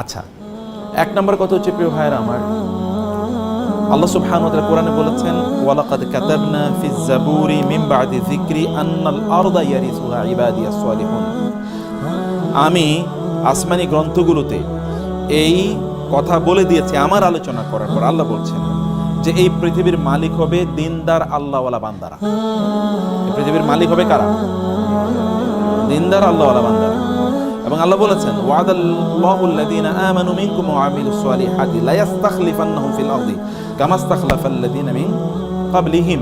আচ্ছা এক নম্বর কথা হচ্ছে, প্রিয় ভাইয়ের আমার। আল্লাহ সুবহানাহু ওয়া কোরআনে বলেছেন, ওয়ালাকাদ কাতাবনা ফিজ জাবুরি মিন বাদি যিকরি আন্নাল আরদা ইয়ারিসুহা ইবাদিয়াস সালিহুন আমি আসমানি গ্রন্থগুলোতে এই কথা বলে দিয়েছি আমার আলোচনা করার পর আল্লাহ বলছেন যে এই পৃথিবীর মালিক হবে দিনদার আল্লাহওয়ালা বান্দারা পৃথিবীর মালিক হবে কারা দিনদার আল্লাহওয়ালা বান্দারা এবং আল্লাহ বলেছেন, ওয়াদাল্লাহু আল্লাযীনা আমানু মিনকুম ওয়া আমিলুস সালিহাতি লা ইস্তাখলিফান্নাহুম ফিল আরদি কামা ইস্তাখলাফাল্লাযীনা মিন ক্বাবলিহিম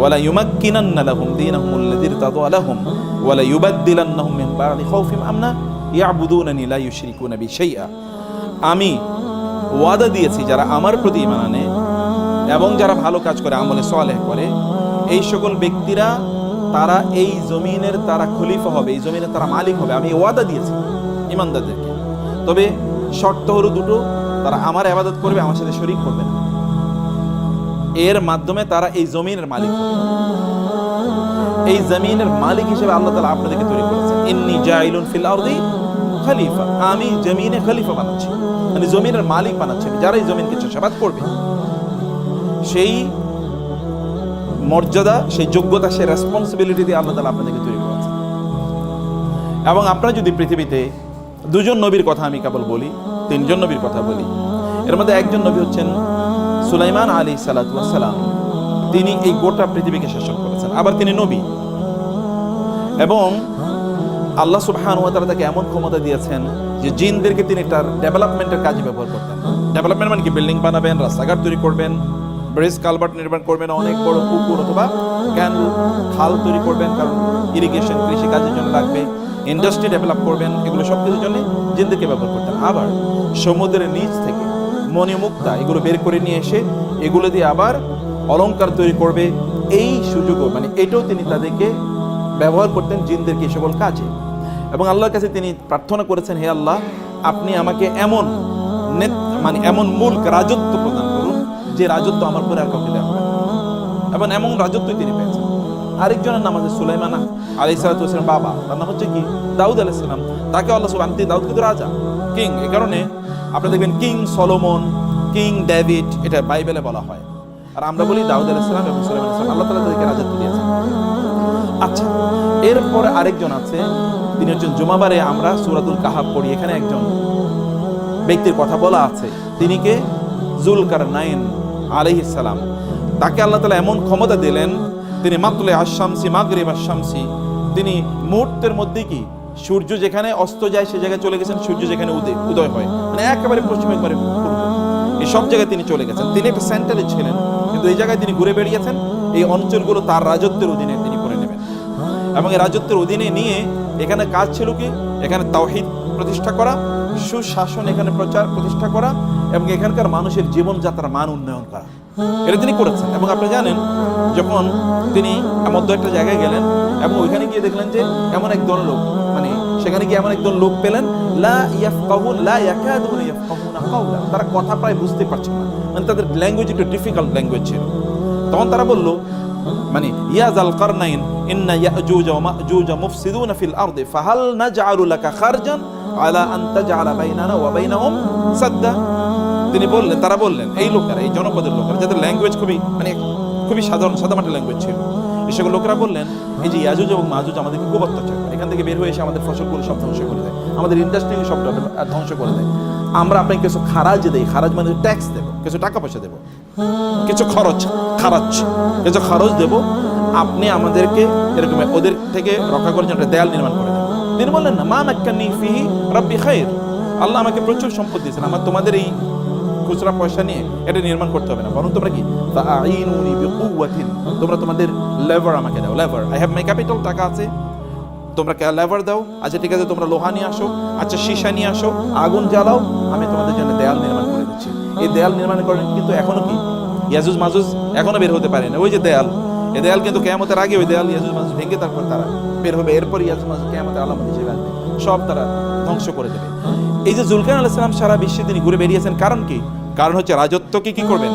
ওয়া লা ইউমাক্কিনান্না লাহুম দীনাহুম আল্লাযী ইরতাদা লাহুম ওয়া লা ইউবাদদিলান্নাহুম মিন বা'দি খাউফিহিম আমনা ইয়াবুদুনানি লা ইউশরিকুনা আমি ওয়াদা দিয়েছি, যারা আমার প্রতি ঈমান আনে এবং যারা ভালো কাজ করে, আমলে সালেহ করে, এই সকল ব্যক্তিরা তারা এই জমিনের তারা খলিফা হবে, এই জমিনের তারা মালিক হবে। আমি ওয়াদা দিয়েছি ইমানদারদেরকে। তবে শর্ত হলো দুটো, তারা আমার আবাদত করবে, আমার সাথে শরিক করবে না। এর মাধ্যমে তারা এই জমিনের মালিক এই জমিনের মালিক হিসেবে আল্লাহ তাআলা আপনাদেরকে তৈরি করেছেন। ইন্নি জাইলুন ফিল আরদি খলিফা। আমি জমিনে খলিফা বানাচ্ছি। মানে জমিনের মালিক বানাচ্ছি যারা এই জমিনকে চাষাবাদ করবে, সেই মর্যাদা, সেই যোগ্যতা, সেই রেসপন্সিবিলিটি দিয়ে আল্লাহ তালা আপনাদেরকে তৈরি করেছেন। এবং আপনারা যদি পৃথিবীতে দুজন নবীর কথা আমি কেবল বলি, তিনজন নবীর কথা বলি, এর মধ্যে একজন নবী হচ্ছেন সুলাইমান আলী সালাতাম তিনি এই গোটা পৃথিবীকে শাসন করেছেন। আবার তিনি নবী। এবং আল্লাহ সুবহান তাআলা তাকে এমন ক্ষমতা দিয়েছেন যে জিনদেরকে তিনি তার ডেভেলপমেন্টের কাজে ব্যবহার করতেন। ডেভেলপমেন্ট মানে কি? বিল্ডিং বানাবেন, রাস্তাঘাট তৈরি করবেন ব্রিজ কালভার্ট নির্মাণ করবেন অনেক বড় পুকুর অথবা ক্যানেল খাল তৈরি করবেন, কারণ ইরিগেশন কৃষি কাজের জন্য লাগবে। ইন্ডাস্ট্রি ডেভেলপ করবেন, এগুলো সব কিছুর জন্য জিনদেরকে ব্যবহার করতেন আবার সমুদ্রের নিচ থেকে মণিমুক্তা, এগুলো বের করে নিয়ে এসে এগুলো দিয়ে আবার অলংকার তৈরি করবে। এই সুযোগও মানে এটাও তিনি তাদেরকে ব্যবহার করতেন জিনদেরকে সকল কাজে। এবং আল্লাহর কাছে তিনি প্রার্থনা করেছেন, হে আল্লাহ, আপনি আমাকে এমন মানে এমন মূল রাজত্ব যে রাজত্ব আমার পরে আর কাউকে দেওয়া এবং এমন রাজত্বই তিনি পেয়েছেন। আরেকজনের নাম আছে সুলাইমান আলি সালাতাম বাবা। তার নাম হচ্ছে কি? দাউদ আলাইসালাম তাকে আল্লাহ সুবাহ দাউদ কিন্তু রাজা, কিং। এই কারণে আপনি দেখবেন কিং সলোমন, কিং ডেভিড, এটা বাইবেলে বলা হয়। আর আমরা বলি দাউদ আলাইসালাম এবং সুলাইমান আল্লাহ তালা তাদেরকে রাজত্ব দিয়েছেন। আচ্ছা এরপরে আরেকজন আছে। তিনি হচ্ছেন জুমাবারে আমরা সুরাতুল কাহাব পড়ি। এখানে একজন ব্যক্তির কথা বলা আছে। তিনি কে? জুলকার নাইন আলহিসাম তাকে আল্লাহ তালা এমন ক্ষমতা দিলেন, তিনি মাতলে আশামসি মাগরিব আশামসি তিনি মুহূর্তের মধ্যে কি সূর্য যেখানে অস্ত যায় সে জায়গায় চলে গেছেন, সূর্য যেখানে উদয় উদয় হয়। মানে একেবারে পশ্চিম একবারে এই সব জায়গায় তিনি চলে গেছেন। তিনি একটা সেন্টারে ছিলেন, কিন্তু এই জায়গায় তিনি ঘুরে বেরিয়েছেন এই অঞ্চলগুলো তার রাজত্বের অধীনে তিনি করে নেবেন। এবং এই রাজত্বের অধীনে নিয়ে এখানে কাজ ছিল কি? এখানে তাওহিদ প্রতিষ্ঠা করা সুশাসন এখানে প্রচার প্রতিষ্ঠা করা এবং এখানকার মানুষের জীবনযাত্রার মান উন্নয়ন করা। এটা তিনি করেছেন এবং আপনি জানেন, যখন তিনি মধ্য একটা জায়গায় গেলেন এবং ওইখানে গিয়ে দেখলেন যে এমন একদল লোক মানে সেখানে গিয়ে এমন একদল লোক পেলেন, লা ইয়াফকাহু, লা ইয়াকাদুনা ইয়াফকাহুনা কাওলা। তারা কথা প্রায় বুঝতে পারছে না। মানে তাদের ল্যাঙ্গুয়েজ একটু ডিফিকাল্ট ল্যাঙ্গুয়েজ ছিল। তখন তারা বলল মানে ইয়া জাল কারনাইন, ইন্না ইয়াজুজ ওয়া মাজুজ মুফসিদুনা ফিল আরদি, ফাহাল নাজআলু লাকা খারজান তিনি বললেন, তারা বললেন, এই লোকেরা, এই জনপদের লোকেরা, যাদের ল্যাঙ্গুয়েজ খুবই মানে খুবই সাধারণ, সাদামাটা ল্যাঙ্গুয়েজ ছিল সকল লোকেরা বললেন, এই যে ইয়াজুজ এবং মাজুজ আমাদেরকে খুব অত্যাচার করে, এখান থেকে বের হয়ে এসে আমাদের ফসলগুলো সব ধ্বংস করে দেয়, আমাদের ইন্ডাস্ট্রি সব ধ্বংস করে দেয়। আমরা আপনাকে কিছু খারাজ দেই, খারাজ মানে ট্যাক্স দেবো, কিছু টাকা পয়সা দেবো, কিছু খরচ, খারাজ, কিছু খরচ দেব, আপনি আমাদেরকে এরকম ওদের থেকে রক্ষা করার জন্য দেয়াল নির্মাণ করে দেন। তিনি বললেন না, মা মাক্কানি ফিহি রব্বি খাইর। আল্লাহ আমাকে প্রচুর সম্পদ দিয়েছেন। আমার তোমাদের এই খুচরা পয়সা নিয়ে এটা নির্মাণ করতে হবে না। বরং তোমরা কি? তোমরা তোমাদের লেভার আমাকে দাও lever I have my capital টাকা আছে। তোমরা লেভার দাও। আচ্ছা ঠিক আছে, তোমরা লোহা নিয়ে আসো। আচ্ছা সীসা নিয়ে আসো। আগুন জ্বালাও। আমি তোমাদের জন্য দেয়াল নির্মাণ করে দিচ্ছি। এই দেয়াল নির্মাণ করেন কিন্তু এখনও কি? ইয়াজুজ মাজুজ এখনও বের হতে পারে না। ওই যে দেয়াল। এই দেয়াল কিন্তু কেয়ামতের আগে ওই দেয়াল ইয়াজুজ মাজুজ ভেঙে তারপর তারা বের হবে এরপর ইয়াজুজ মাজুজ কেয়ামতের আলামত হিসেবে আসবে। সব তারা ধ্বংস করে দেবে। এই যে জুলকান আলাহ সালাম সারা বিশ্বে তিনি ঘুরে বেরিয়েছেন কারণ কি? কারণ হচ্ছে রাজত্বকে কি করবেন?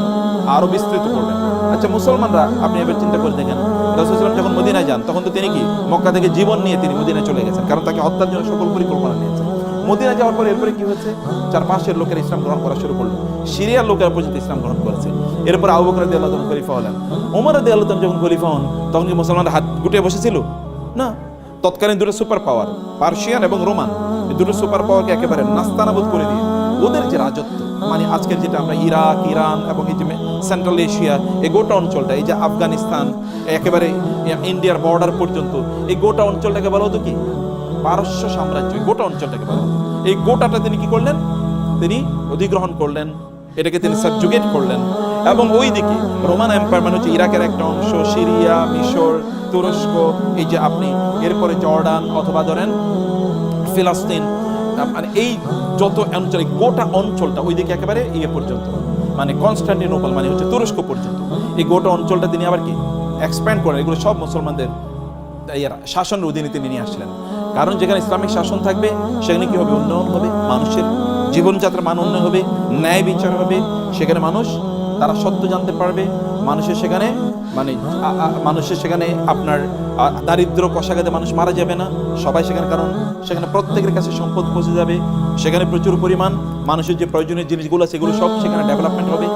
আরও বিস্তৃত করবেন। আচ্ছা মুসলমানরা, আপনি এবার চিন্তা করে দেখেন রাসূলুল্লাহ যখন মদিনায় যান, তখন তো তিনি কি? মক্কা থেকে জীবন নিয়ে তিনি মদিনায় চলে গেছেন, কারণ তাকে হত্যার জন্য সকল পরিকল্পনা নিয়েছেন। মদিনা যাওয়ার পর এরপরে কি হয়েছে? চার পাঁচের লোকের ইসলাম গ্রহণ করা শুরু করল। সিরিয়ার লোকেরা পর্যন্ত ইসলাম গ্রহণ করেছে। এরপর আবু বকর রাদিয়াল্লাহু তাআলা খলিফা হলেন। ওমর রাদিয়াল্লাহু যখন খলিফা হন, তখন কি মুসলমানরা হাত গুটিয়ে বসেছিল? না। তৎকালীন দুটো সুপার পাওয়ার, পার্সিয়ান এবং রোমান, এই দুটো সুপার পাওয়ারকে একেবারে নাস্তানাবুদ করে দিয়ে ওদের যে রাজত্ব মানে আজকের যেটা আমরা ইরাক, ইরান এবং এই যে সেন্ট্রাল এশিয়া, এই গোটা অঞ্চলটা, এই যে আফগানিস্তান, একেবারে ইন্ডিয়ার বর্ডার পর্যন্ত, এই গোটা অঞ্চলটাকে বলা হতো কি? পারস্য সাম্রাজ্য গোটা অঞ্চলটাকে বলা এই গোটাটা তিনি কি করলেন? তিনি অধিগ্রহণ করলেন। এটাকে তিনি সাবজুগেট করলেন। এবং ওই দিকে রোমান এম্পায়ার মানে হচ্ছে ইরাকের একটা অংশ, সিরিয়া, মিশর, তুরস্ক, এই যে আপনি এরপরে জর্ডান অথবা ধরেন ফিলাস্তিন মানে এই যত অঞ্চলে গোটা অঞ্চলটা ওইদিকে একেবারে ইয়ে পর্যন্ত মানে কনস্টান্টিনোপল মানে হচ্ছে তুরস্ক পর্যন্ত। এই গোটা অঞ্চলটা তিনি আবার কি? এক্সপ্যান্ড করেন। এগুলো সব মুসলমানদের শাসনের অধীনে তিনি নিয়ে আসছিলেন। কারণ যেখানে ইসলামিক শাসন থাকবে, সেখানে কি হবে? উন্নয়ন হবে, মানুষের জীবনযাত্রার মান উন্নয়ন হবে, ন্যায় বিচার হবে। সেখানে মানুষ, তারা সত্য জানতে পারবে। মানুষের সেখানে মানে মানুষের সেখানে আপনার দারিদ্র কষাঘাতে মানুষ মারা যাবে না। সবাই সেখানে, কারণ সেখানে প্রত্যেকের কাছে সম্পদ পৌঁছে যাবে। সেখানে প্রচুর পরিমাণ মানুষের যে প্রয়োজনীয় জিনিসগুলো, সেগুলো সব সেখানে ডেভেলপমেন্ট হবে।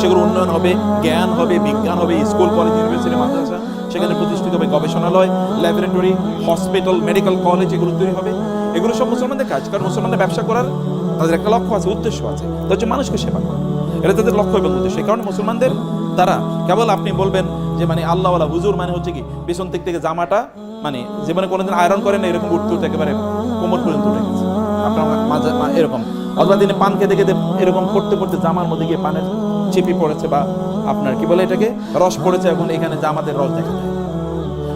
সেগুলো উন্নয়ন হবে, জ্ঞান হবে, বিজ্ঞান হবে, স্কুল, কলেজ ইউনিভার্সিটি মাদ্রাসা। সেখানে প্রতিষ্ঠিত হবে গবেষণালয় ল্যাবরেটরি হসপিটাল মেডিকেল কলেজ এগুলো তৈরি হবে। এগুলো সব মুসলমানদের কাজ, কারণ মুসলমানদের ব্যবসা করার তাদের একটা লক্ষ্য আছে, উদ্দেশ্য আছে। তা হচ্ছে মানুষকে সেবা করা। এটা তাদের লক্ষ্য এবং উদ্দেশ্য। কারণে মুসলমানদের, তারা কেবল আপনি বলবেন যে মানে আল্লাহওয়ালা হুজুর মানে হচ্ছে কি, পেছন দিক থেকে জামাটা মানে জীবনে কোনোদিন আয়রন করেন এরকম উঠতে উঠতে একেবারে কোমর পর্যন্ত উঠে গেছে। আপনার এরকম। অথবা দিনে পান খেতে খেতে এরকম পড়তে পড়তে জামার মধ্যে গিয়ে পানের চিপি পড়েছে বা আপনার কি বলে এটাকে? রস পড়েছে, এখন এখানে জামাতের রস দেখা যায়।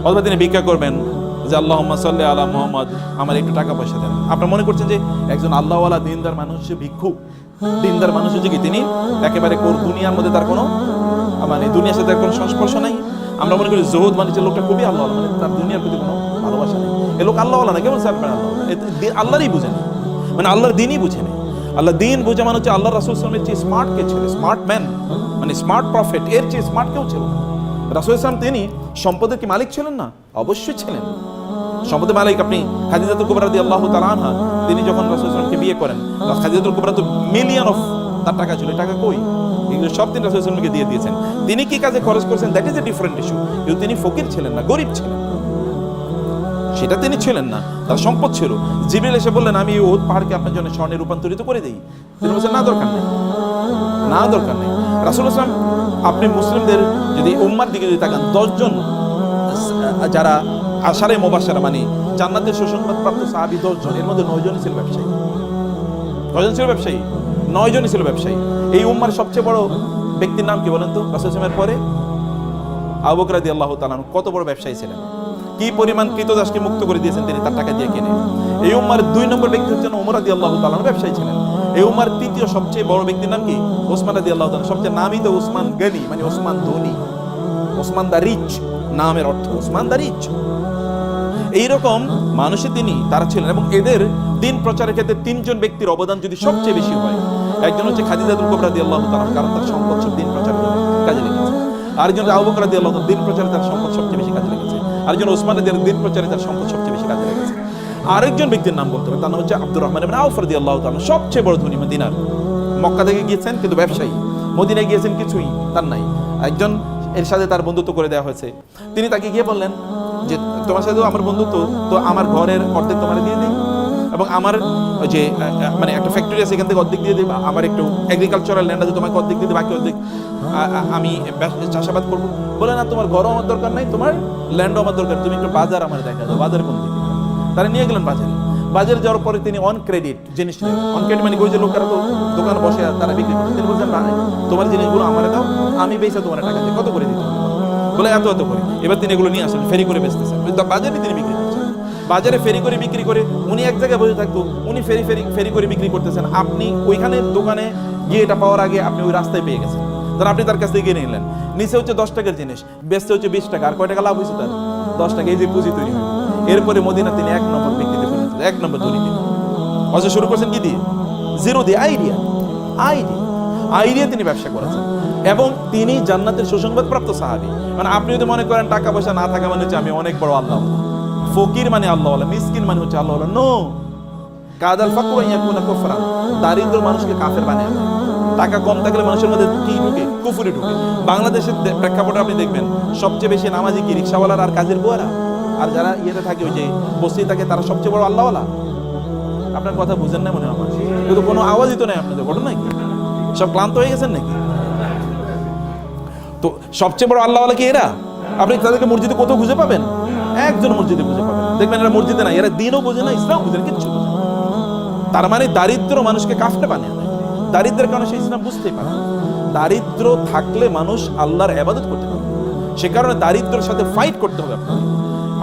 অথবা তিনি ভিক্ষা করবেন যে আল্লাহ সাল্লি আলা মোহাম্মদ, আমার একটু টাকা পয়সা দেন। আপনার মনে করছেন যে, একজন আল্লাহওয়ালা দিনদার মানুষ সে ভিক্ষুক? দিনদার মানুষ হচ্ছে কি তিনি? একেবারে কোর দুনিয়ার মধ্যে তার কোনো মানে দুনিয়ার সাথে কোনো সংস্পর্শ নাই। আমরা মনে করি জহুদ মানে যে লোকটা খুবই আল্লাহ মানে তার দুনিয়ার প্রতি কোনো ভালোবাসা নেই। এ লোক আল্লাহওয়ালা না কেমন স্যার আল্লাহ আল্লাহরই বুঝে মানে আল্লাহর দিনই বুঝে নেই আল্লাহ দিন বুঝে মানে হচ্ছে আল্লাহ রাসুল ইসলামের চেয়ে স্মার্ট কে ছিল স্মার্ট ম্যান মানে স্মার্ট প্রফেট এর চেয়ে স্মার্ট কেউ ছিল রাসুল ইসলাম তিনি সম্পদের কি মালিক ছিলেন না? অবশ্যই ছিলেন। সম্পদের মালিক আপনি খাদিজাতুল কুবরা দিয়ে আল্লাহ তালানহা তিনি যখন রাসুল ইসলামকে বিয়ে করেন খাদিজাতুল কুবরা তো মিলিয়ন অফ তার টাকা ছিল। টাকা কই? এগুলো সব তিনি রাসুল ইসলামকে দিয়ে দিয়েছেন। তিনি কি কাজে খরচ করেছেন? That is a different issue কিন্তু তিনি ফকির ছিলেন না, গরিব ছিলেন। সেটা তিনি ছিলেন না, তার সম্পদ ছিল। জিবিল এসে বললেন, আমি ওদ পাহাড়কে আপনার জন্য স্বর্ণে রূপান্তরিত করে দিই। তিনি বলছেন, না, দরকার নেই। না, দরকার নেই। রাসুল ইসলাম আপনি মুসলিমদের যদি উম্মার দিকে যদি তাকান দশজন যারা আশারে মোবাসারা মানে জান্নাতের সুসংবাদ প্রাপ্ত সাহাবি দশজন এর মধ্যে নয়জনই ছিল ব্যবসায়ী। কয়জন ছিল ব্যবসায়ী। নয়জনই ছিল ব্যবসায়ী। এই উম্মার সবচেয়ে বড় ব্যক্তির নাম কি বলেন তো? রাসুল ইসলামের পরে আবুকরাদি আল্লাহ তালান কত বড় ব্যবসায়ী ছিলেন? কি পরিমাণ কৃতদাসকে মুক্ত করে দিয়েছেন তিনি তার টাকা দিয়ে কিনে। এই উম্মার দুই নম্বর ব্যক্তি হচ্ছেন ওমর আদি আল্লাহ তালান ব্যবসায়ী ছিলেন। এই উম্মার তৃতীয় সবচেয়ে বড় ব্যক্তির নাম কি? ওসমান আদি আল্লাহ তালান সবচেয়ে নামই তো ওসমান গনি মানে ওসমান ধনী। ওসমান দা রিচ নামের অর্থ, ওসমান দা রিচ। এইরকম মানুষে তিনি, তারা ছিলেন এবং এদের দিন প্রচারের ক্ষেত্রে তিনজন ব্যক্তির অবদান যদি সবচেয়ে বেশি হয়, একজন হচ্ছে খাদিজাতুল কোবরা দিয়ে আল্লাহ তালান কারণ তার সম্পদ সব দিন প্রচারের জন্য কাজে লেগেছে। আরেকজন আবু আল্লাহ দিন প্রচারে তার সম্পদ সবচেয়ে বেশি কাজে লেগেছে। আরেকজন ওসমান দিয়ে দিন প্রচারে তার সম্পদ সবচেয়ে বেশি কাজে লেগেছে। আরেকজন ব্যক্তির নাম বলতে হবে, তার নাম হচ্ছে আব্দুর রহমান ইবনে আউফ আল্লাহ তাআলা সবচেয়ে বড় ধনী মদিনার। মক্কা থেকে গিয়েছেন, কিন্তু ব্যবসায়ী। মদিনায় গিয়েছেন কিছুই তার নাই। একজন এর সাথে তার বন্ধুত্ব করে দেওয়া হয়েছে। তিনি তাকে গিয়ে বললেন যে, তোমার সাথে আমার বন্ধুত্ব, তো আমার ঘরের অর্ধেক তোমার দিয়ে দিই। এবং আমার যে মানে একটা ফ্যাক্টরি আছে, এখান থেকে অর্ধেক দিয়ে দিই বা আমার একটু এগ্রিকালচারাল ল্যান্ড আছে তোমাকে অর্ধেক দিয়ে বাকি অর্ধেক আমি চাষাবাদ করব। বলে না, তোমার ঘরও আমার দরকার নাই, তোমার ল্যান্ডও আমার দরকার। তুমি একটু বাজার আমার দেখা দাও, বাজার কোন দিকে? তারা নিয়ে গেলেন বাজারে। বাজারে যাওয়ার পরে তিনি অন ক্রেডিট জিনিস অন ক্রেডিট মানে ওই যে লোকেরা তো দোকানে বসে তারা বিক্রি করছে তিনি বলছেন না তোমার জিনিসগুলো আমার দাও, আমি বেচে তোমার টাকা কত করে দিতে বলে, এত এত করে। এবার তিনি এগুলো নিয়ে আসেন, ফেরি করে বেচতেছেন। বাজারে তিনি বিক্রি বাজারে ফেরি করে বিক্রি করে উনি এক জায়গায় বসে থাকতো, উনি ফেরি ফেরি ফেরি করে বিক্রি করতেছেন। আপনি ওইখানে দোকানে গিয়ে এটা পাওয়ার আগে আপনি ওই রাস্তায় পেয়ে গেছেন। তাহলে আপনি তার কাছ থেকে কিনে নিলেন। নিচে হচ্ছে দশ টাকার জিনিস, বেচতে হচ্ছে বিশ টাকা। আর কয় টাকা লাভ হয়েছে তার? দশ টাকা, এই যে পুঁজি তৈরি হয়। এরপরে মদিনা তিনি এক নম্বর ব্যক্তিতে পরিণত এক নম্বর তিনি অথচ শুরু করছেন কি দিয়ে? জিরো দিয়ে, আইডিয়া। আইডিয়া। আইডিয়া তিনি ব্যবসা করেছেন। এবং তিনি জান্নাতের সুসংবাদ প্রাপ্ত সাহাবি। মানে আপনি যদি মনে করেন টাকা পয়সা না থাকা মানে হচ্ছে আমি অনেক বড় আল্লাহ। ফকির মানে আল্লাহ মিসকিন মানে হচ্ছে আল্লাহ নো কাদাল ফাকর ইয়াকুনা কুফরান। দারিদ্র মানুষকে কাফের বানিয়ে টাকা কম থাকলে মানুষের মধ্যে কি ঢুকে? কুফুরি ঢুকে। বাংলাদেশের প্রেক্ষাপটে আপনি দেখবেন, সবচেয়ে বেশি নামাজি কি রিক্সাওয়ালার আর কাজের বুয়ারা? আর যারা ইয়েতে থাকে ওই যে বস্তি থাকে, তারা সবচেয়ে বড় আল্লাহওয়ালা? আপনার কথা বুঝেন না মনে আমার। কিন্তু কোনো আওয়াজই তো নেই আপনাদের, ঘটনা নাকি সব ক্লান্ত হয়ে গেছেন নাকি? তো সবচেয়ে বড় আল্লাহওয়ালা কি এরা? আপনি তাদেরকে মসজিদে কোথাও খুঁজে পাবেন? একজন মসজিদে খুঁজে পাবেন দেখবেন এরা মসজিদে না এরা দিনও বোঝে না ইসলাম বুঝে না, কিচ্ছু বোঝে। তার মানে দারিদ্র মানুষকে কাফটে বানিয়ে দেয়। দারিদ্রের কারণে সে ইসলাম বুঝতেই পারে দারিদ্র থাকলে মানুষ আল্লাহর আবাদত করতে পারে সে কারণে দারিদ্রের সাথে ফাইট করতে হবে আপনাকে।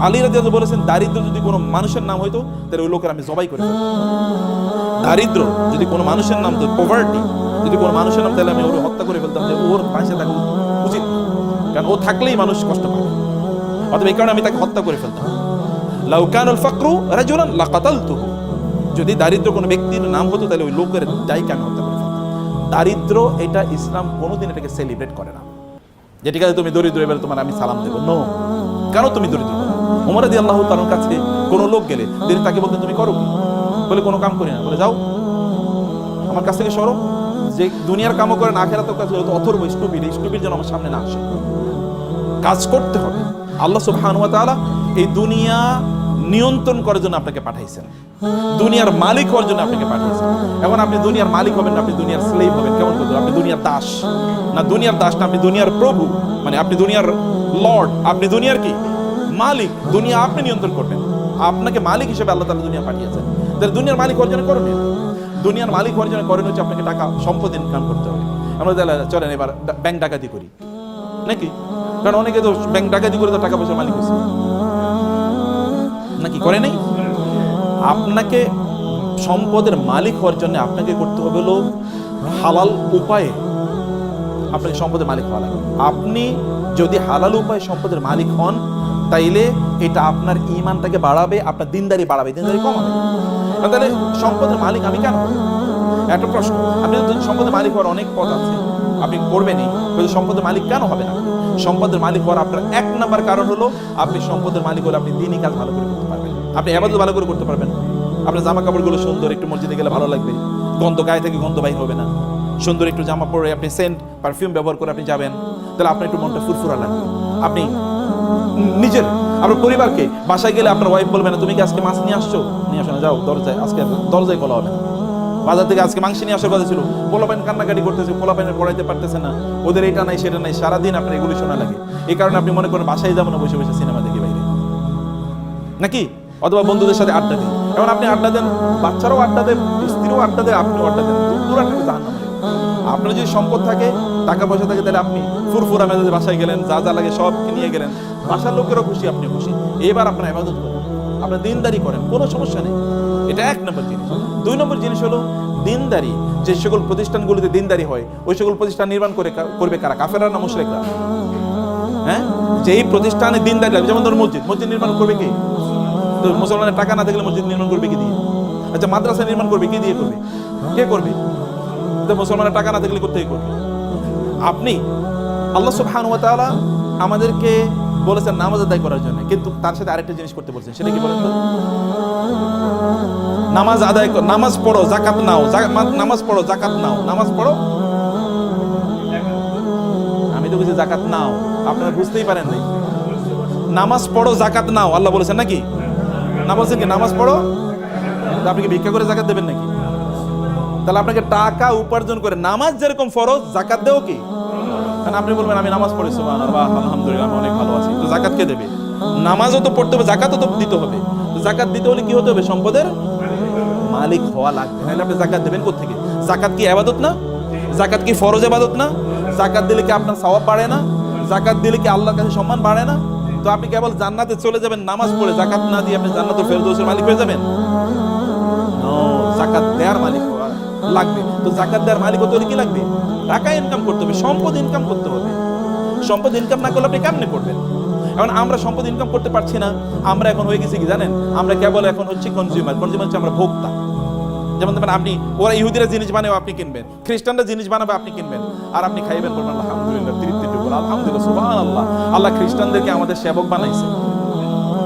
আলী রাজা বলেছেন, দারিদ্র যদি কোনো মানুষের নাম হইতো, তাহলে ওই লোকের আমি জবাই করে। দারিদ্র যদি কোনো মানুষের নাম পভার্টি যদি কোনো মানুষের নাম, তাহলে আমি ওর হত্যা করে ফেলতাম যে ওর পাশে থাকা উচিত কারণ ও থাকলেই মানুষ কষ্ট পাবে। অথবা এই কারণে আমি তাকে হত্যা করে ফেলতাম। লাউকানুল ফাকরু রাজুলান লাকাতালতুহু যদি দারিদ্র কোনো ব্যক্তির নাম হতো, তাহলে ওই লোকের দায়কে আমি হত্যা করে ফেলতাম। দারিদ্র, এটা ইসলাম কোনোদিন এটাকে সেলিব্রেট করে না। যে ঠিক আছে, তুমি দরিদ্র, এবার তোমার আমি সালাম দেবো। নো কেন তুমি দরিদ্র? উমর দি আল্লাহ তার কাছে কোনো লোক গেলে, তিনি তাকে বলতেন, তুমি করো বলে, কোনো কাম করি না। বলে, যাও। আমার কাছ থেকে সরো। যে দুনিয়ার কামও করে না খেলা তো অথর্ব স্টুপিড স্টুপিড যেন আমার সামনে না আসে। কাজ করতে হবে। আল্লাহ সুবহানাহু ওয়া তাআলা এই দুনিয়া নিয়ন্ত্রণ করার জন্য আপনাকে পাঠাইছেন। দুনিয়ার মালিক হওয়ার জন্য আপনাকে পাঠিয়েছেন এখন আপনি দুনিয়ার মালিক হবেন না, আপনি দুনিয়ার স্লেভ হবেন, কেমন করতে আপনি দুনিয়ার দাস। না, দুনিয়ার দাস না, আপনি দুনিয়ার প্রভু। মানে আপনি দুনিয়ার লর্ড আপনি দুনিয়ার কি? মালিক। দুনিয়া আপনি নিয়ন্ত্রণ করবেন। আপনাকে মালিক হিসেবে আল্লাহ তাআলা দুনিয়া পাঠিয়েছেন। তাহলে দুনিয়ার মালিক হওয়ার জন্য করণীয়? দুনিয়ার মালিক হওয়ার জন্য করেন হচ্ছে আপনাকে টাকা, সম্পদ ইনকাম করতে হবে। আমরা চলেন এবার ব্যাংক ডাকাতি করি। নাকি? কারণ অনেকে তো ব্যাংক ডাকাতি করে তো টাকা পয়সার মালিক হয়েছে। নাকি করে নাই? আপনাকে সম্পদের মালিক হওয়ার জন্য আপনাকে করতে হবে হলো হালাল উপায়ে আপনাকে সম্পদের মালিক হওয়া লাগবে। আপনি যদি হালাল উপায়ে সম্পদের মালিক হন, তাইলে এটা আপনার ইমানটাকে বাড়াবে, আপনার দিনদারি বাড়াবে। দিনদারি কমাবে তাহলে সম্পদের মালিক আমি কেন? একটা প্রশ্ন। আপনি সম্পদের মালিক হওয়ার অনেক পথ আছে, আপনি করবেনই সম্পদের মালিক কেন হবে না? সম্পদের মালিক হওয়ার আপনার এক নাম্বার কারণ হলো আপনি সম্পদের মালিক হলে আপনি দিনই কাজ ভালো করে করতে পারবেন। আপনি আবাদত ভালো করে করতে পারবেন। আপনার জামা কাপড়গুলো সুন্দর, একটু মসজিদে গেলে ভালো লাগবে। গন্ধ গায়ে থেকে গন্ধ বাইর হবে না। সুন্দর একটু জামা পরে আপনি সেন্ট, পারফিউম ব্যবহার করে আপনি যাবেন। তাহলে আপনার একটু মনটা ফুরফুরা লাগবে। আপনি নিজের, আপনার পরিবারকে বাসায় গেলে আপনার ওয়াইফ বলবে না, তুমি কি আজকে মাছ নিয়ে আসছো? নিয়ে আসো না, যাও, দরজায়, আজকে দরজায় বলা হবে না। বাজার থেকে আজকে মাংস নিয়ে আসার কথা ছিল। পোলাপাইন কান্নাকাটি করতেছে, পোলাপাইনের পড়াইতে পারতেছে না। ওদের এটা নাই সেটা নাই, সারাদিন আপনার এগুলি শোনা লাগে। এই কারণে আপনি মনে করেন বাসায় যাব না, বসে বসে সিনেমা দেখি বাইরে। নাকি? অথবা বন্ধুদের সাথে আড্ডা দিই। এখন আপনি আড্ডা দেন, বাচ্চারাও আড্ডা দেন, স্ত্রীও আড্ডা দেন আপনিও আড্ডা দেন। দূর দূর আপনি জাহান আপনার যদি সম্পদ থাকে টাকা পয়সা থাকে, তাহলে আপনি ফুরফুরা মেজাজে বাসায় গেলেন, যা যা লাগে সব নিয়ে গেলেন। বাসার লোকেরও খুশি আপনি খুশি। এবার আপনার করেন। আপনার দিনদারি করেন, কোনো সমস্যা নেই। এটা এক নম্বর জিনিস। দুই নম্বর জিনিস হলো দিনদারি। যে সকল প্রতিষ্ঠানগুলিতে দিনদারি হয়, ওই সকল প্রতিষ্ঠান নির্মাণ করে করবে কারা? কাফেরা না মুশরিকরা? হ্যাঁ? যেই প্রতিষ্ঠানে দিনদারি লাগবে, যেমন ধর মসজিদ। মসজিদ নির্মাণ করবে কি? তো মুসলমানের টাকা না থাকলে মসজিদ নির্মাণ করবে কি দিয়ে? আচ্ছা মাদ্রাসা নির্মাণ করবে কি দিয়ে করবে? কে করবে? তো মুসলমানের টাকা না থাকলে করতে করবে? আপনি, আল্লাহ সুবহানাহু ওয়া তাআলা আমাদেরকে বলেছেন নামাজ আদায় করার জন্য, কিন্তু তার সাথে আরেকটা জিনিস করতে বলছেন, সেটা কি বলেন নামাজ আদায় কর, নামাজ পড়ো জাকাত নাও নামাজ পড়ো জাকাত নাও, নামাজ পড়ো। আমি তো বলছি জাকাত নাও, আপনারা বুঝতেই পারেন নাই। নামাজ পড়ো জাকাত নাও, আল্লাহ বলেছেন নাকি? না বলছেন কি, নামাজ পড়ো? আপনি কি ভিক্ষা করে জাকাত দেবেন নাকি? তাহলে আপনাকে টাকা উপার্জন করে, নামাজ যেরকম ফরজ জাকাত দেও কি? কারণ আপনি বলবেন, আমি নামাজ পড়ি, সুবহানাল্লাহ। আলহামদুলিল্লাহ অনেক ভালো আছি। তো জাকাত কে দেবে? নামাজও তো পড়তে হবে জাকাতও তো দিতে হবে। তো জাকাত দিতে হলে কি হতে হবে? সম্পদের মালিক হওয়া লাগবে। নাহলে আপনি জাকাত দেবেন কোথেকে জাকাত কি আবাদত না? জাকাত কি ফরজ আবাদত না? জাকাত দিলে কি আপনার সওয়াব বাড়ে না? জাকাত দিলে কি আল্লাহর কাছে সম্মান বাড়ে না? তো আপনি কেবল জান্নাতে চলে যাবেন, নামাজ পড়ে জাকাত না দিয়ে আপনি জান্নাতুল ফেরদৌসের মালিক হয়ে যাবেন? জাকাত দেওয়ার মালিক হওয়া লাগবে। তো জাকাত দেওয়ার মালিক হতে হলে কি লাগবে? টাকা ইনকাম করতে হবে, সম্পদ ইনকাম করতে হবে। সম্পদ ইনকাম না করলে আপনি কেমনে করবেন? এখন আমরা সম্পদ ইনকাম করতে পারছি না, আমরা এখন হয়ে গেছি কি জানেন? আমরা কেবল এখন হচ্ছে কনজিউমার কনজিউমার হচ্ছে আমরা ভোক্তা। যেমন দেখবেন আপনি, ওরা ইহুদিরা জিনিস বানাবে আপনি কিনবেন। খ্রিস্টানরা জিনিস বানাবে, আপনি কিনবেন। আর আপনি খাইবেন বলবেন, আলহামদুলিল্লাহ তৃপ্তিটুকু আলহামদুলিল্লাহ সুবহান আল্লাহ আল্লাহ খ্রিস্টানদেরকে আমাদের সেবক বানাইছে।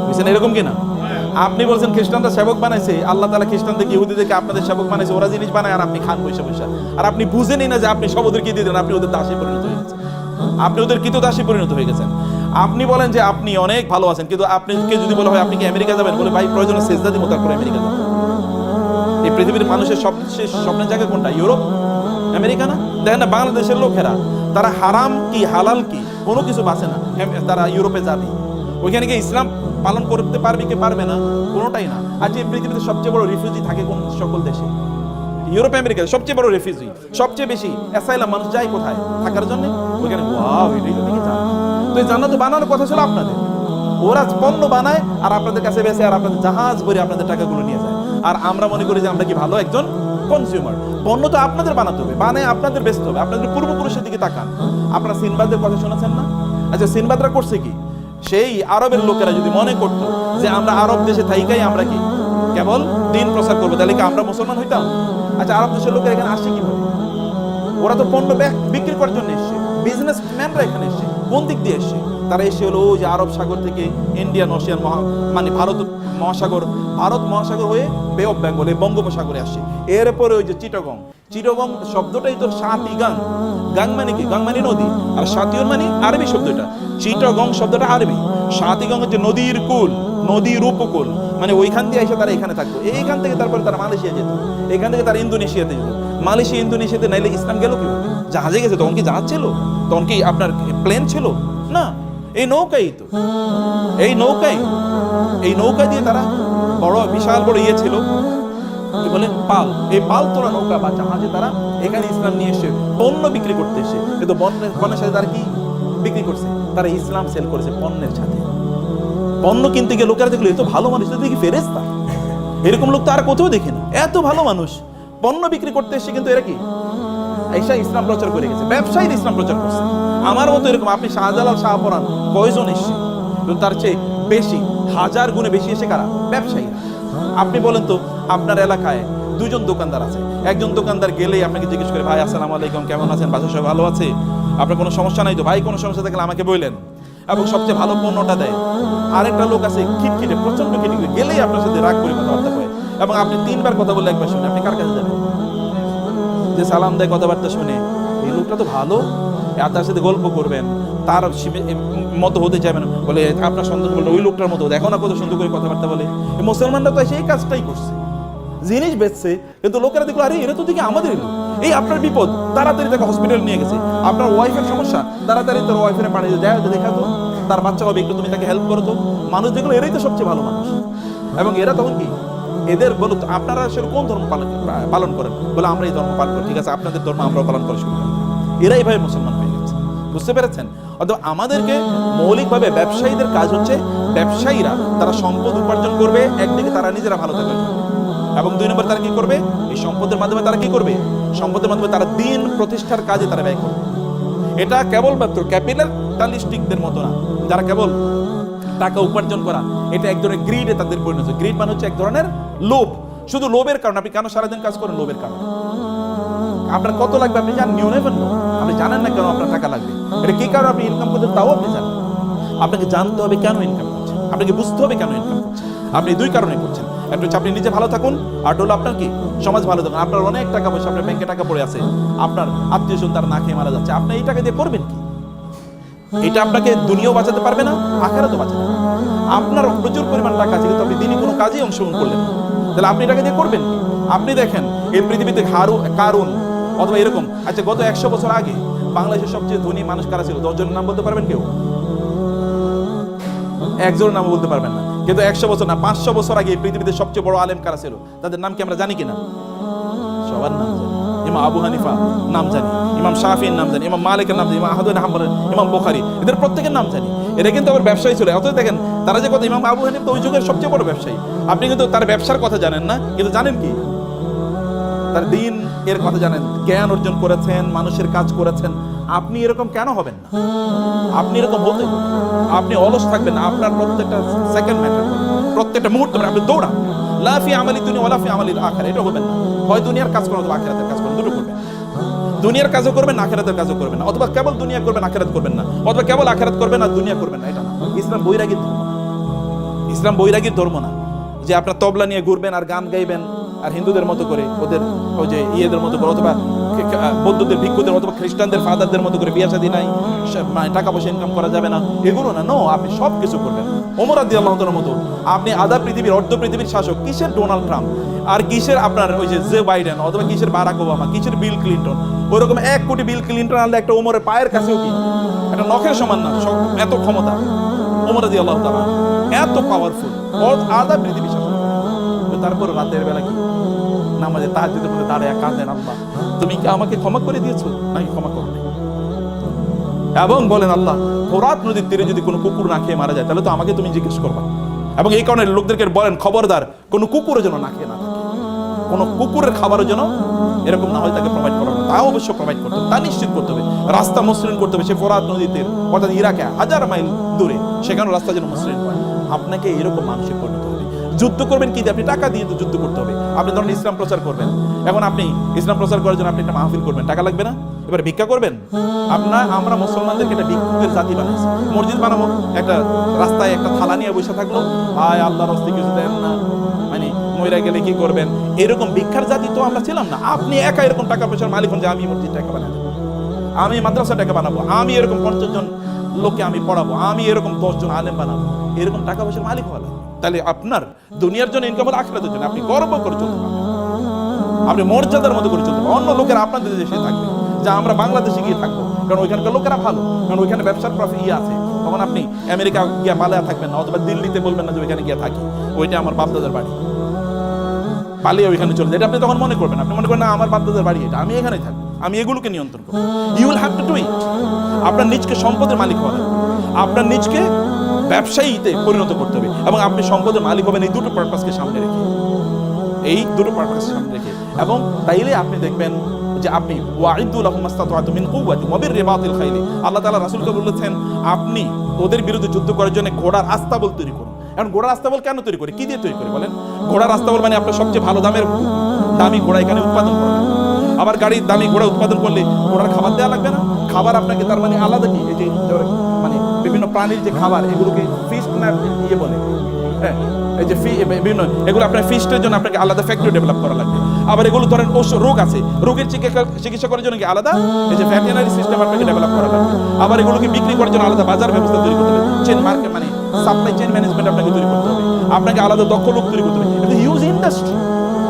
বুঝছেন এরকম কিনা আপনি বলছেন খ্রিস্টানরা সেবক বানাইছে, আল্লাহ তালা খ্রিস্টানদেরকে ইহুদিদেরকে আপনাদের সেবক বানাইছে? ওরা জিনিস বানায় আর আপনি খান পয়সা পয়সা আর আপনি বুঝেনই না যে আপনি সব ওদেরকে দিয়ে দেন আপনি ওদের দাসে পরিণত হয়ে গেছেন। আপনি ওদের কৃত দাসে পরিণত হয়ে গেছেন। আপনি বলেন যে আপনি অনেক ভালো আছেন, কিন্তু আপনাকে যদি বলা হয় আপনি কি আমেরিকা যাবেন? বলে, ভাই, প্রয়োজনে সেজদা দিব, তারপর আমেরিকা যাবেন এই পৃথিবীর মানুষের সবচেয়ে স্বপ্নের জায়গা কোনটা? ইউরোপ? আমেরিকা না? দেখেন না, বাংলাদেশের লোকেরা, তারা হারাম কি, হালাল কি, কোনো কিছু বাঁচে না। তারা ইউরোপে যাবে। ওইখানে গিয়ে ইসলাম পালন করতে পারবে কি পারবে না, কোনোটাই না। আজ এই পৃথিবীতে সবচেয়ে বড় রিফিউজি থাকে কোন সকল দেশে? ইউরোপ আমেরিকাতে সবচেয়ে বড় রেফিউজি সবচেয়ে বেশি অ্যাসাইলাম মানুষ যায় কোথায়? থাকার জন্য? ওইখানে ওয়াও এটাই তো তো এই জান্নাত বানানোর কথা ছিল আপনাদের। ওরা পণ্য বানায় আর আপনাদের কাছে বেসে আর আপনাদের জাহাজ ভরে আপনাদের টাকাগুলো নিয়ে যায়। আর আমরা মনে করি যে আমরা কি ভালো একজন কনজিউমার পণ্য তো আপনাদের বানাতে হবে, বানায় আপনাদের বেচতে হবে। আপনাদের পূর্বপুরুষের দিকে তাকান। আপনারা সিনবাদের কথা শুনেছেন না? আচ্ছা সিনবাদরা করছে কি? সেই আরবের লোকেরা যদি মনে করতো যে আমরা আরব দেশে থাইকাই আমরা কি? কেবল দিন প্রচার করব। তাহলে কি আমরা মুসলমান হইতাম? আচ্ছা আরব দেশের লোকেরা এখানে আসছে কীভাবে? ওরা তো পণ্য বিক্রি করার জন্য এসছে। বিজনেস ম্যানরা এখানে এসছে। কোন দিক দিয়ে এসছে? তারা এসে হলো ওই যে আরব সাগর থেকে ইন্ডিয়ান ওশিয়ান মহা মানে ভারত মহাসাগর ভারত মহাসাগর হয়ে বে অফ বেঙ্গল এই বঙ্গোপসাগরে আসছে এরপরে ওই যে চিটগং। চিটগং শব্দটাই তো সাতি গাং। গাং মানে কি? গাং মানে নদী। আর সাতিয়র মানে আরবি শব্দটা। চিটগং শব্দটা আরবি। সাতিগং হচ্ছে নদীর কুল, নদীর উপকূল। মানে ওইখান দিয়ে এসে তারা এখানে থাকতো। এইখান থেকে তারপরে তারা মালয়েশিয়া যেত। এখান থেকে তারা ইন্দোনেশিয়াতে যেত। মালয়েশিয়া, ইন্দোনেশিয়াতে নাইলে ইসলাম গেল কি জাহাজে গেছে। তখন কি জাহাজ ছিল? তখন কি আপনার প্লেন ছিল? না। এই নৌকাই তো। এই নৌকাই। এই নৌকা দিয়ে তারা বড়, বিশাল বড় ইয়ে ছিল। কি বলে? পাল। এই পাল তোলা নৌকা বা জাহাজে তারা এখানে ইসলাম নিয়ে এসে পণ্য বিক্রি করতে এসে। কিন্তু বনের সাথে তারা কি বিক্রি করছে? তারা ইসলাম সেল করেছে পণ্যের সাথে। পণ্য কিনতে গিয়ে লোকেরা দেখল, এ তো ভালো মানুষ তো দেখি ফেরেস্তা এরকম লোক তো আর কোথাও দেখিনি এত ভালো মানুষ। পণ্য বিক্রি করতে এসে কিন্তু এরা কি? এইসা ইসলাম প্রচার করে গেছে। ব্যবসায়ীর ইসলাম প্রচার করছে। আমার মতো এরকম, আপনি শাহজালাল কয়জন এসছে? তার চেয়ে বেশি, হাজার গুণে বেশি এসে কারা? ব্যবসায়ী। আপনি বলেন তো, আপনার এলাকায় দুজন দোকানদার আছে। একজন দোকানদার গেলেই আপনাকে জিজ্ঞেস করে, ভাই, আসসালামু আলাইকুম, কেমন আছেন? বাসা সবাই ভালো আছে? আপনার কোনো সমস্যা নাই তো? ভাই, কোনো সমস্যা থাকলে আমাকে বললেন। এবং সবচেয়ে ভালো পণ্যটা দেয়। আরেকটা লোক আছে খিটখিটে প্রচণ্ড খিটখিটে, গেলেই আপনার সাথে রাগ করে কথাবার্তা হয়। এবং আপনি তিনবার কথা বললে একবার শুনে, আপনি কার কাছে যাবেন? যে সালাম দেয় কথাবার্তা শুনে, এই লোকটা তো ভালো, আর তার সাথে গল্প করবেন, তার মতো হতে চাইবেন বলে, আপনার সন্দেহ বললে ওই লোকটার মতো দেখো না কত সুন্দর করে কথাবার্তা বলে। মুসলমানরা তো সেই কাজটাই করছে। জিনিস বেচছে, কিন্তু লোকেরা দেখল, আরে, এরা তো দেখি আমাদের লোক। এই আপনার বিপদ, তাড়াতাড়ি তাকে হসপিটাল নিয়ে গেছে। আপনার ওয়াইফের সমস্যা, তাড়াতাড়ি তোর ওয়াইফের পাঠিয়ে দেয় দেখা তো তার বাচ্চা হবে, একটু তুমি তাকে হেল্প করো তো। মানুষ দেখল এরাই তো সবচেয়ে ভালো মানুষ। এবং এরা তখন কি? এদের বলো আপনারা আসলে কোন ধর্ম পালন পালন করেন? বলে, আমরা এই ধর্ম পালন করি। ঠিক আছে, আপনাদের ধর্ম আমরাও পালন করা শুরু এরা এইভাবে মুসলমান হয়ে গেছে। বুঝতে পেরেছেন? অথবা আমাদেরকে মৌলিকভাবে ব্যবসায়ীদের কাজ হচ্ছে, ব্যবসায়ীরা তারা সম্পদ উপার্জন করবে, একদিকে তারা নিজেরা ভালো জন্য এবং দুই নম্বর তারা কি করবে? এই সম্পদের মাধ্যমে তারা কি করবে? সম্পদের মাধ্যমে তারা দিন প্রতিষ্ঠার কাজে তারা ব্যয় করবে। এটা কেবলমাত্র ক্যাপিটালিস্টিকদের মতো না। যারা কেবল টাকা উপার্জন করা, এটা এক ধরনের গ্রিডে তাদের পরিণত গ্রিড মানে হচ্ছে এক ধরনের লোভ। শুধু লোভের কারণে, আপনি কেন সারাদিন কাজ করেন? লোভের কারণে। আপনার কত লাগবে? আপনি জানেন নিউ নেবেন না আপনি জানেন না কেন আপনার টাকা লাগবে? এটা কি কারণে আপনি ইনকাম করতে তাও আপনি জানেন। আপনাকে জানতে হবে কেন ইনকাম করছেন? আপনাকে বুঝতে হবে কেন ইনকাম করছেন? আপনি দুই কারণে করছেন। একটা আপনি নিজে ভালো থাকুন। আর হলো আপনার কি? সমাজ ভালো থাকুন। আপনার অনেক টাকা পয়সা আপনার ব্যাংকে টাকা পড়ে আছে। আপনার আত্মীয় স্বজন তারা না খেয়ে মারা যাচ্ছে। আপনি এই টাকা দিয়ে করবেন কি? এটা আপনাকে দুনিয়াও বাঁচাতে পারবে না, আখেরাতও বাঁচাতে পারবে আপনার প্রচুর পরিমাণ টাকা আছে, কিন্তু আপনি দিনই কোনো কাজেই অংশগ্রহণ করলেন তাহলে আপনি এটাকে দিয়ে করবেন আপনি দেখেন, এই পৃথিবীতে হারু, কারুন, অথবা এরকম। আচ্ছা গত একশো বছর আগে বাংলাদেশের সবচেয়ে ধনী মানুষ কারা ছিল? দশজনের নাম বলতে পারবেন কেউ? একজনের নাম বলতে পারবেন না। কিন্তু একশো বছর না, পাঁচশো বছর আগে পৃথিবীতে সবচেয়ে বড় আলেম কারা ছিল? তাদের নাম কি আমরা জানি কিনা? সবার নাম ইমাম আবু হানিফা নাম জানি, ইমাম নাম জানি, ইমাম মালিকের নাম জানি, ইমাম ইমাম বুখারি, এদের প্রত্যেকের নাম জানি। এরা কিন্তু আবার ব্যবসায়ী ছিল। অত দেখেন, তারা যে কথা ইমাম আবু হানিফ ওই যুগের সবচেয়ে বড় ব্যবসায়ী। আপনি কিন্তু তার ব্যবসার কথা জানেন না, কিন্তু জানেন কি? তার দিন এর কথা জানেন। জ্ঞান অর্জন করেছেন, মানুষের কাজ করেছেন। আপনি এরকম কেন হবেন না? আপনি এরকম হতে আপনি অলস থাকবেন না। আপনার প্রত্যেকটা সেকেন্ড ম্যাটার প্রত্যেকটা মুহূর্ত আপনি দৌড়ান। লাফি আমালি দুনিয়া ওলাফি আমালির আখার এটা হবেন না। হয় দুনিয়ার কাজ করেন অথবা আখেরাতের কাজ করেন দুটো করবেন। দুনিয়ার কাজও করবেন আখেরাতের কাজও করবেন না। অথবা কেবল দুনিয়া করবেন, আখেরাত করবেন না। অথবা কেবল আখেরাত করবেন না দুনিয়া করবেন না। এটা না। ইসলাম বৈরাগীর ধর্ম ইসলাম বৈরাগীর ধর্ম না। যে আপনার তবলা নিয়ে ঘুরবেন আর গান গাইবেন আর হিন্দুদের মতো করে ওদের ওই যে ইয়েদের মতো করে অথবা বৌদ্ধদের, ভিক্ষুদের অথবা খ্রিস্টানদের, ফাদারদের মতো করে বিয়ে শাদী নাই। টাকা পয়সা ইনকাম করা যাবে না। এগুলো না নো আপনি সব কিছু করবেন। ওমর আদি আল্লাহ মতো, আপনি আধা পৃথিবীর, অর্ধ পৃথিবীর শাসক, কিসের ডোনাল্ড ট্রাম্প? আর কিসের আপনার ওই যে জে বাইডেন, অথবা কিসের বারাক ওবামা, কিসের বিল ক্লিন্টন? ওরকম এক কোটি বিল ক্লিন্টন আনলে একটা ওমরের পায়ের কাছেও কি? একটা নখের সমান না এত ক্ষমতা। ওমর আদি আল্লাহ এত পাওয়ারফুল আধা পৃথিবী শাসক। তারপর রাতের বেলা কি? নামাজে তাহাজ্জুদের মধ্যে দাঁড়ায় কাঁদেন আল্লাহ। তুমি কি আমাকে ক্ষমা করে দিয়েছ? নাকি ক্ষমা করো এবং বলেন আল্লাহ, ফোরাত নদীর তীরে যদি কোনো কুকুর না খেয়ে মারা যায়, তাহলে তো আমাকে তুমি জিজ্ঞেস করবা। এবং এই কারণে লোকদেরকে বলেন, খবরদার, কোনো কুকুরও যেন না খেয়ে না থাকে। কোনো কুকুরের খাবারের জন্য এরকম না হয়, তাকে প্রোভাইড করা তা অবশ্য প্রোভাইড করতে হবে, তা নিশ্চিত করতে হবে। রাস্তা মসৃণ করতে হবে, সে ফোরাত নদীতে, অর্থাৎ ইরাকে, হাজার মাইল দূরে সেখানে রাস্তা যেন মসৃণ হয়। আপনাকে এরকম মানুষের পরিণত যুদ্ধ করবেন কি? দিয়ে? আপনি টাকা দিয়ে তো যুদ্ধ করতে হবে। আপনি ধরুন ইসলাম প্রচার করবেন। এখন আপনি ইসলাম প্রচার করার জন্য আপনি একটা মাহফিল করবেন। টাকা লাগবে না? এবার ভিক্ষা করবেন? আপনার আমরা মুসলমানদেরকে একটা ভিক্ষুকের জাতি বানাইছি। মসজিদ বানাবো, একটা রাস্তায় একটা থালা নিয়ে বসে থাকল আয় আল্লাহর হস্তে কিছু দেন না। মানে মহিলা গেলে কি করবেন? এরকম ভিক্ষার জাতি তো আমরা ছিলাম না। আপনি একা এরকম টাকা পয়সার মালিক হন যে আমি মসজিদ টাকা বানাবো আমি মাদ্রাসা টাকা বানাবো। আমি এরকম পঞ্চাশ জন লোককে আমি পড়াবো। আমি এরকম দশ জন আলেম বানাবো। এরকম টাকা পয়সার মালিক হওয়া। তাহলে আপনার দুনিয়ার জন্য ইনকাম হলে আখরাতের জন্য। আপনি গর্ব করে চলতে পারবেন। আপনি মর্যাদার মতো করে চলতে অন্য লোকেরা আপনাদের দেশে থাকবে, যা আমরা বাংলাদেশে গিয়ে থাকব। কারণ ওইখানকার লোকেরা ভালো। কারণ ওইখানে ব্যবসার প্রফিট ইয়ে আছে। তখন আপনি আমেরিকা গিয়ে মালয়া থাকবেন না, অথবা দিল্লিতে বলবেন না যে ওইখানে গিয়ে থাকি। ওইটা আমার বাপদাদার বাড়ি। পালিয়ে ওইখানে চলে এটা আপনি তখন মনে করবেন। আপনি মনে করেন, না, আমার বাপদাদার বাড়ি এটা। আমি এখানে থাকব। আমি এগুলোকে নিয়ন্ত্রণ করব। You will have to do it আপনার নিজকে সম্পদের মালিক হওয়া আপনার নিজকে ব্যবসায়ীতে পরিণত করতে হবে এবং আপনি সম্পদের মালিক হবেন, এই দুটো পারপাসকে সামনে রেখে। এই দুটো পারপাস সামনে রেখে। এবং তাইলে আপনি দেখবেন যে আপনি ওয়াইদুল আহমাস্তাতু আল্লাহ তাআলা রাসূলকে বলেছেন, আপনি ওদের বিরুদ্ধে যুদ্ধ করার জন্য ঘোড়ার আস্তাবল তৈরি করুন। এখন ঘোড়ার আস্তাবল কেন তৈরি করে? কি দিয়ে তৈরি করে বলেন? ঘোড়ার আস্তাবল মানে আপনার সবচেয়ে ভালো দামের দামি ঘোড়া এখানে উৎপাদন করা আবার গাড়ির দামি ঘোড়া উৎপাদন করলে ঘোড়ার খাবার দেওয়া লাগবে না? খাবার আপনাকে তার মানে আলাদা কি? এই যে বিভিন্ন প্রাণীর যে খাবার, এগুলোকে ফিস্ট না ইয়ে বলে। হ্যাঁ এই যে ফি বিভিন্ন, এগুলো আপনার ফিস্টের জন্য আপনাকে আলাদা ফ্যাক্টরি ডেভেলপ করা লাগবে। আবার এগুলো ধরেন রোগ আছে, রোগের চিকিৎসা করার জন্য কি আলাদা? এই যে ভেটেরিনারি সিস্টেম আপনাকে ডেভেলপ করা লাগবে। আবার এগুলোকে বিক্রি করার জন্য আলাদা বাজার ব্যবস্থা তৈরি করতে হবে। চেন মার্কেট মানে সাপ্লাই চেন ম্যানেজমেন্ট আপনাকে তৈরি করতে হবে। আপনাকে আলাদা দক্ষ লোক তৈরি করতে হবে। এটা হিউজ ইন্ডাস্ট্রি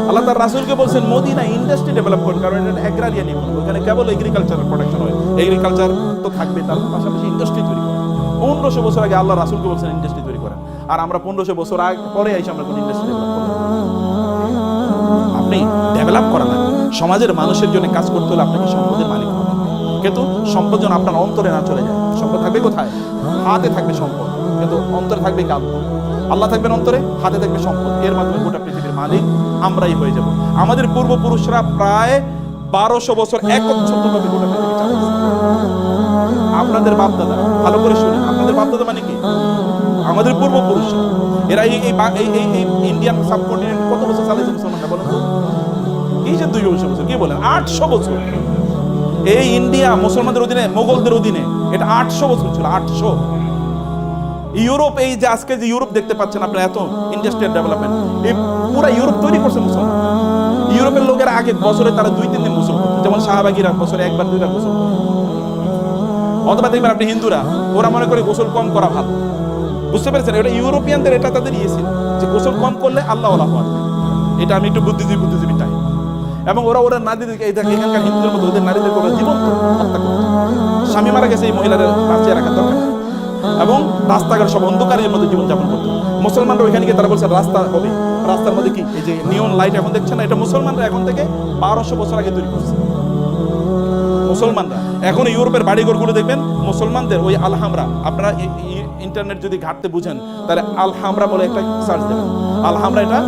আল্লাহ তার রাসূলকে বলছেন, মদিনা ইন্ডাস্ট্রি ডেভেলপ করুন, কারণ এটা অ্যাগ্রারিয়ান ইকোনমি ওখানে কেবল এগ্রিকালচারাল প্রোডাকশন হয়। এগ্রিকালচার তো থাকবে তার পাশাপাশি ইন্ডাস্ট্রি তৈরি পনেরোশো বছর আগে আল্লাহ রাসূলকে বলছেন ইন্ডাস্ট্রি তৈরি করেন। আর আমরা পনেরোশো বছর আগে, পরে এসে আমরা কোন ইন্ডাস্ট্রি ডেভেলপ আপনি ডেভেলপ করা লাগবে সমাজের মানুষের জন্য কাজ করতে হলে আপনাকে সম্পদের মালিক হবে। কিন্তু সম্পদ যেন আপনার অন্তরে না চলে যায়। সম্পদ থাকবে কোথায়? হাতে থাকবে সম্পদ। কিন্তু অন্তরে থাকবে কাল। আল্লাহ থাকবেন অন্তরে, হাতে থাকবে সম্পদ। এর মাধ্যমে গোটা পৃথিবীর মালিক আমরাই হয়ে যাব। আমাদের পূর্বপুরুষরা প্রায় বারোশো বছর একচ্ছত্রভাবে গোটা পৃথিবী চালাচ্ছে আপনাদের বাপদাদা, ভালো করে শুনে আপনাদের বাপদাদা মানে কি? আমাদের পূর্বপুরুষ এরা এই এই এই এই ইন্ডিয়ান সাবকন্টিনেন্ট কত বছর চালিয়েছে মুসলমানরা বলেন তো? এই যে দুইশো বছর কি বলেন আটশো বছর। এই ইন্ডিয়া মুসলমানদের অধীনে, মোগলদের অধীনে, এটা আটশো বছর ছিল, আটশো। ইউরোপ, এই যে আজকে যে ইউরোপ দেখতে পাচ্ছেন আপনারা, এত ইন্ডাস্ট্রিয়াল ডেভেলপমেন্ট এই পুরো ইউরোপ তৈরি করছে মুসলমান। ইউরোপের লোকেরা আগে বছরে তারা দুই, তিন দিন মুসল করতো যেমন শাহবাগিরা বছরে একবার, দুইবার মুসল করতো অথবা দেখবেন আপনি হিন্দুরা, ওরা মনে করে গোসল কম করা ভালো। বুঝতে পেরেছেন? এটা ইউরোপিয়ানদের এটা তাদের ইয়ে ছিল, যে গোসল কম করলে আল্লাহ আল্লাহ হওয়ার এটা আমি একটু বুদ্ধিজীবী বুদ্ধিজীবী টাইম এবং ওরা ওরা নারীদেরকে এই এখানকার হিন্দুদের মধ্যে ওদের স্বামী মারা গেছে, এই মহিলাদের বাঁচিয়ে দরকার এবং রাস্তাঘাট সব অন্ধকারের মধ্যে জীবনযাপন করতো মুসলমানরা ওইখানে গিয়ে তারা বলছে, রাস্তা হবে। রাস্তার মধ্যে কি? এই যে নিয়ন লাইট এখন দেখছেন এটা মুসলমানরা এখন থেকে বারোশো বছর আগে তৈরি করছে। মুসলমানরা। এখন ইউরোপের বাড়িঘরগুলো দেখবেন, মুসলমানদের ওই আলহামরা। আপনারা ইন্টারনেট যদি ঘাটতে বুঝেন, তাহলে আলহামরা বলে একটা সার্চ দেবেন। আলহামরা এটা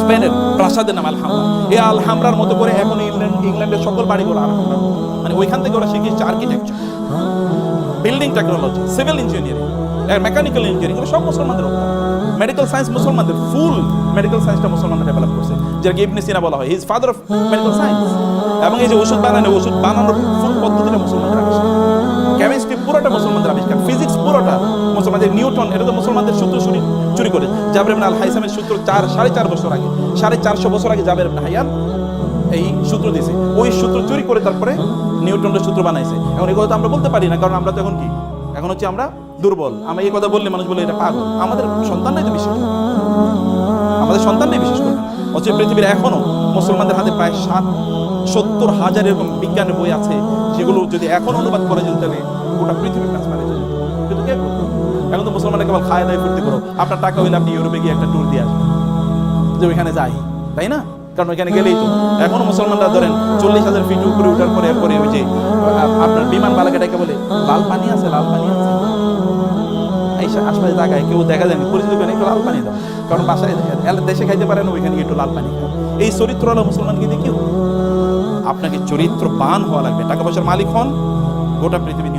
স্পেনের প্রাসাদের নাম আলহামরা। এই আলহামরার মতো করে এখন ইংল্যান্ড, ইংল্যান্ডের সকল বাড়িঘর আলহামরা। মানে ওইখান থেকে ওরা শিখিয়েছে architecture building technology civil engineering mechanical engineering এগুলো সব মুসলমানদের মেডিকেল সায়েন্স মুসলমানদের ফুল মেডিকেল সায়েন্সটা মুসলমানরা ডেভেলপ করছে। যেটাকে ইবনে সিনা বলা হয় his father of medical science এবং এই যে ওষুধ বানানো, ওষুধ বানানোর ফুল পদ্ধতিটা মুসলমানরা কেমিস্ট্রি পুরোটা মুসলমানদের আবিষ্কার। ফিজিক্স পুরোটা মুসলমানদের, নিউটন, এটা তো মুসলমানদের সূত্র চুরি চুরি করে। জাবের আল হাইসামের সূত্র চার, সাড়ে চার বছর আগে, সাড়ে চারশো বছর আগে জাবের হাইয়ান এই সূত্র দিয়েছে ওই সূত্র চুরি করে তারপরে নিউটনের সূত্র বানাইছে। এখন কথা তো আমরা বলতে পারি না, কারণ আমরা তো এখন কি? এখন হচ্ছে আমরা দুর্বল। আমরা এই কথা বললে মানুষ বলে, এটা পাগল। আমাদের সন্তান নাই তো বিশ্বাস। আমাদের সন্তান নেই বিশেষ করে অথচ পৃথিবীর এখনও মুসলমানদের হাতে প্রায় সাত, সত্তর হাজার এরকম বিজ্ঞানের বই আছে, যেগুলো যদি এখন অনুবাদ করা যেত তাহলে গোটা পৃথিবীর কাছে মানে কিন্তু কে করবে? এখন তো মুসলমানরা কেবল খায় দায় ফুর্তি করো। আপনার টাকা হইলে আপনি ইউরোপে গিয়ে একটা ট্যুর দিয়ে আসবেন। যে ওইখানে যাই, তাই না? কারণ ওইখানে গেলেই তো। এখনও মুসলমানরা ধরেন চল্লিশ হাজার ফিট উপরে উঠার পরে এরপরে ওই যে আপনার বিমান বালাকাটাকে বলে লাল পানি আছে লাল পানি আছে। আশপাশে জায়গায় কেউ দেখা যায়নি, পরিচিত করে একটু লাল পানি দাও। কারণ বাসায় এলা দেশে খাইতে পারে না, ওইখানে একটু লাল পানি এই চরিত্র হলো মুসলমানকে দিয়ে কেউ? আপনাকে চরিত্রবান হওয়া লাগবে। টাকা পয়সার মালিক হন, গোটা পৃথিবী